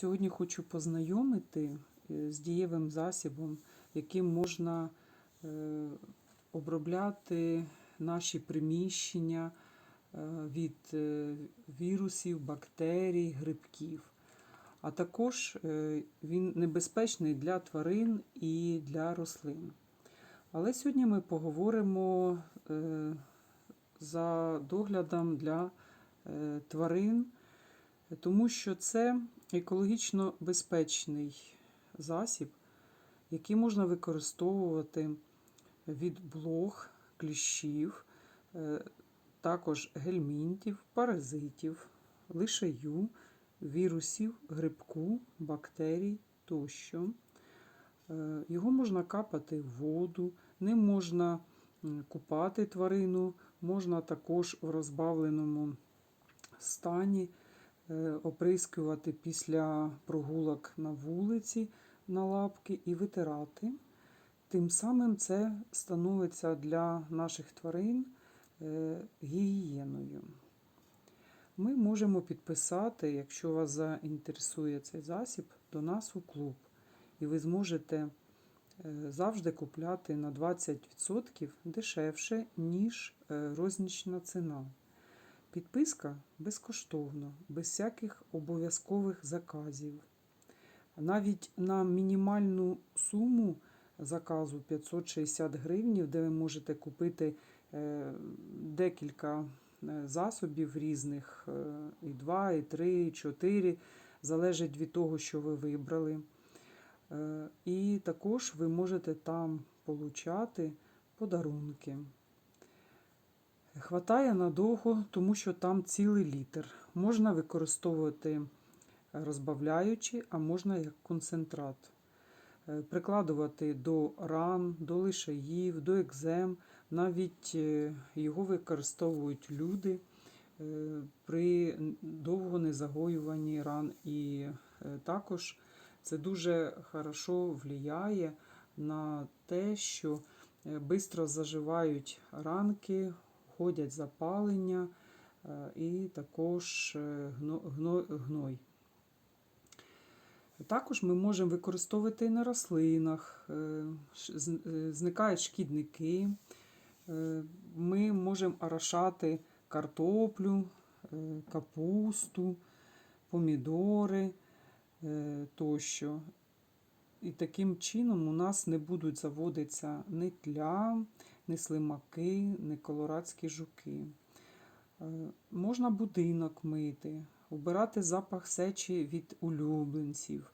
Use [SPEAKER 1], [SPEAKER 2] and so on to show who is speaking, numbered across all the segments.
[SPEAKER 1] Сьогодні хочу познайомити е, з дієвим засобом, яким можна е, обробляти наші приміщення е, від вірусів, бактерій, грибків. А також він небезпечний для тварин і для рослин. Але сьогодні ми поговоримо за доглядом для тварин, тому що це екологічно безпечний засіб, який можна використовувати від блох, кліщів, е, також гельмінтів, паразитів, лишаю, вірусів, грибку, бактерій тощо. Е, Його можна капати в воду, ним можна купати тварину, можна також в розбавленому стані оприскувати після прогулок на вулиці на лапки і витирати. Тим самим це становиться для наших тварин е, гігієною. Ми можемо підписати, якщо вас заінтересує цей засіб, до нас у клуб. І ви зможете е, завжди купляти на 20% дешевше, ніж е, рознічна ціна. Підписка безкоштовно, без всяких обов'язкових заказів. Навіть на мінімальну суму заказу 560 гривнів, де ви можете купити е, декілька е, засобів різних, е, і 2, і 3, і 4, залежить від того, що ви вибрали. І також ви можете там получати подарунки. Хватає надовго, тому що там цілий літр. Можна використовувати розбавляючи, а можна як концентрат. Е, Прикладувати до ран, до лишаїв, до екзем. Навіть е, його використовують люди е, при довго незагоюванні ран. І е, також це дуже хорошо впливає на те, що швидко заживають ранки, ходять запалення е, і також е, гно- гно- гной. Також ми можемо використовувати і на рослинах, е, зникають шкідники. Ми можемо орошати картоплю, капусту, помідори тощо. І таким чином у нас не будуть заводитися ні ні слимаки, ні колорадські жуки. Е, Можна будинок мити, убирати запах сечі від улюбленців.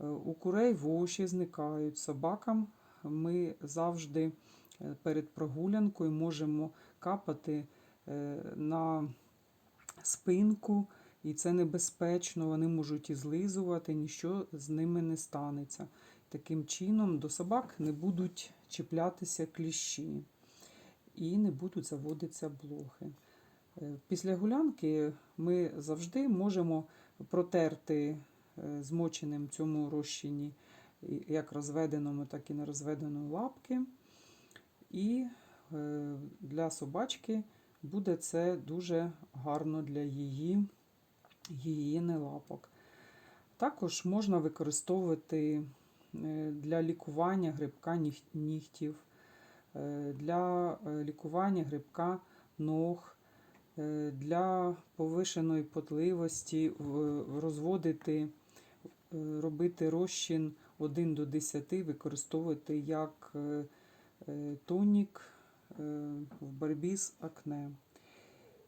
[SPEAKER 1] Е, У курей воші зникають. Собакам ми завжди е, перед прогулянкою можемо капати на спинку, і це небезпечно, вони можуть і злизувати, нічого з ними не станеться. Таким чином до собак не будуть чіплятися кліщі і не будуть заводитися блохи. Е, Після гулянки ми завжди можемо протерти е, змоченим цьому розчині як розведеному, так і нерозведеному лапки. І е, для собачки буде це дуже гарно для її гігієни лапок. Також можна використовувати для лікування грибка нігтів, е, для е, лікування грибка ног, е, для повишеної потливості розводити, е, робити розчин 1 до 10, використовувати як е, е, тонік е, в боротьбі з акне.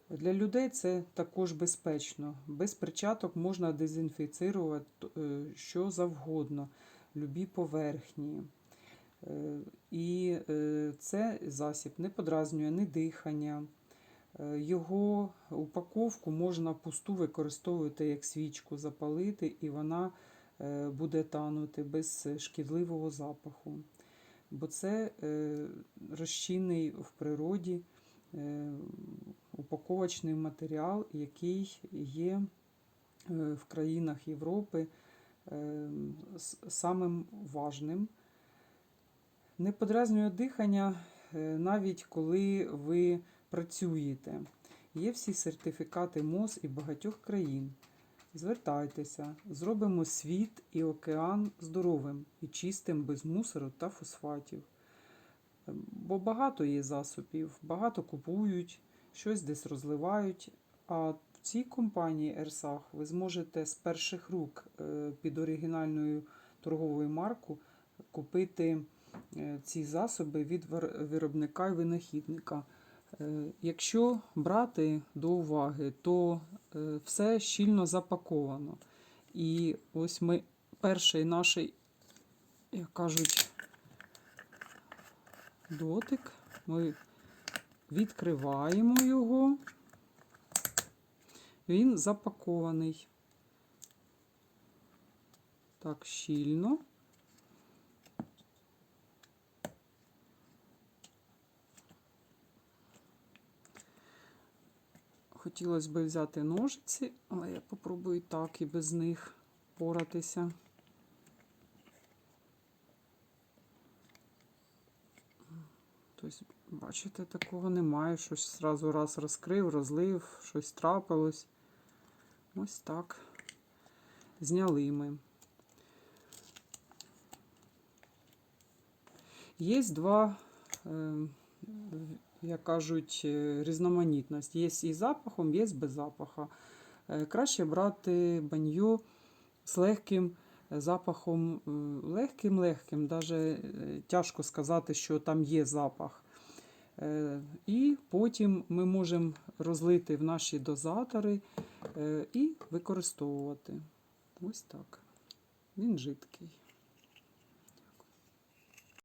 [SPEAKER 1] Для людей це також безпечно. Без перчаток можна дезінфіцирувати е, що завгодно, любі поверхні. Е, І е, це засіб не подразнює ні дихання. Е, Його упаковку можна пусту використовувати як свічку, запалити, і вона буде танути без шкідливого запаху. Бо це розчинний в природі упаковочний матеріал, який є в країнах Європи самим важним. Не подразнює дихання е, навіть коли ви працюєте. Є всі сертифікати МОЗ і багатьох країн. Звертайтеся, зробимо світ і океан здоровим і чистим без мусору та фосфатів. Бо багато є засобів, багато купують, щось десь розливають. А цій компанії Ерсах ви зможете з перших рук е, під оригінальною торговою марку купити е, ці засоби від виробника і винахідника. Е, Якщо брати до уваги, то все щільно запаковано. І ось ми перший наш, як кажуть, дотик. Ми відкриваємо його. Він запакований. Так, щільно. Хотілося б взяти ножиці, але я попробую так і без них поратися. Тобто, бачите, такого немає. Щось зразу раз розкрив, розлив, щось трапилось. Ось так. Зняли ми. Є два, е, як кажуть, е, різноманітність. Є із запахом, є без запаха. Е, Краще брати баньо з легким запахом, легким-легким, навіть тяжко сказати, що там є запах. Е, І потім ми можемо розлити в наші дозатори е, і використовувати. Ось так. Він жидкий.